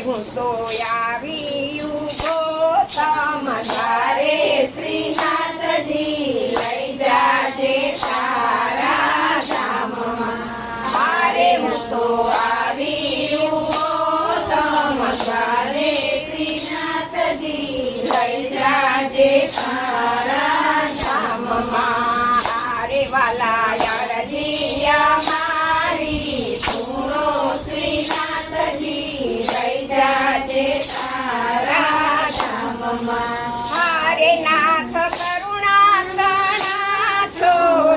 હું તો આવી ઊભો તમારે શ્રીનાથજી લઈ જાજે તારા શ્રીનાથજી લઈ જાજે વાલા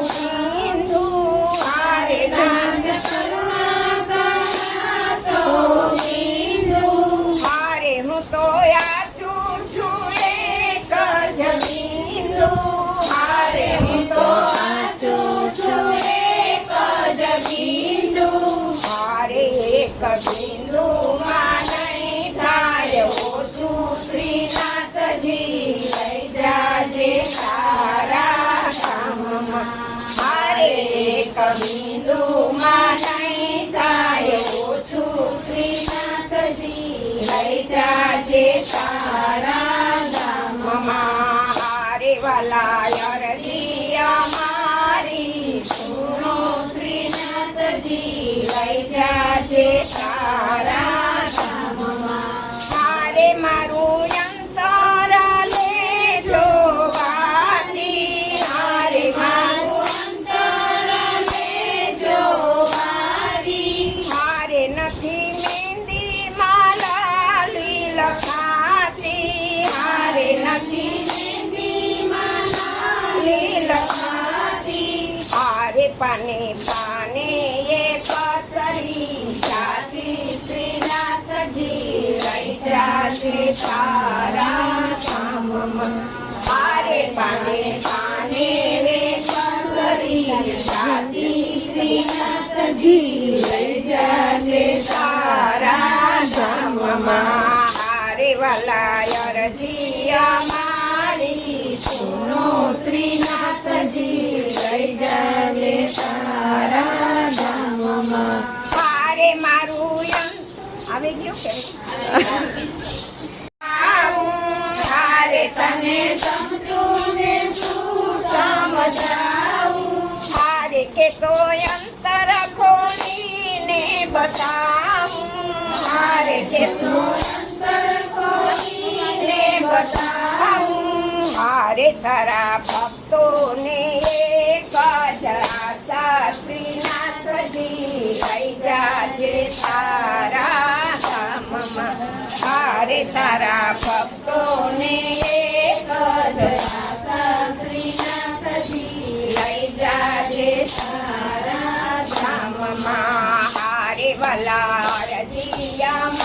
Thank you. એક માં નહીં થાય છું શ્રીનાથજી લઈ જાજે તારા ધામમાં હારે અમારી પાને પાને એ પસરી જાતી શ્રીનાથજી રૈત્રા શ્રી તારા ધામમાં હારે પાને પાને રે પસરી જાતી શ્રીનાથજી રૈત્રા શ્રી તારા ધામમાં હારે વાલા અરજી અમારી સુનો તારા હારે મારું અંત આવી ગયું કે? હારે કે તો અંતર ખોલીને બતાવું. હારે કે તો અંતર હારે તારા તારા ધામમાં હારે તારા ભક્તોને લઈ જાજે તારા ધામમાં. હારે વલા રજિયા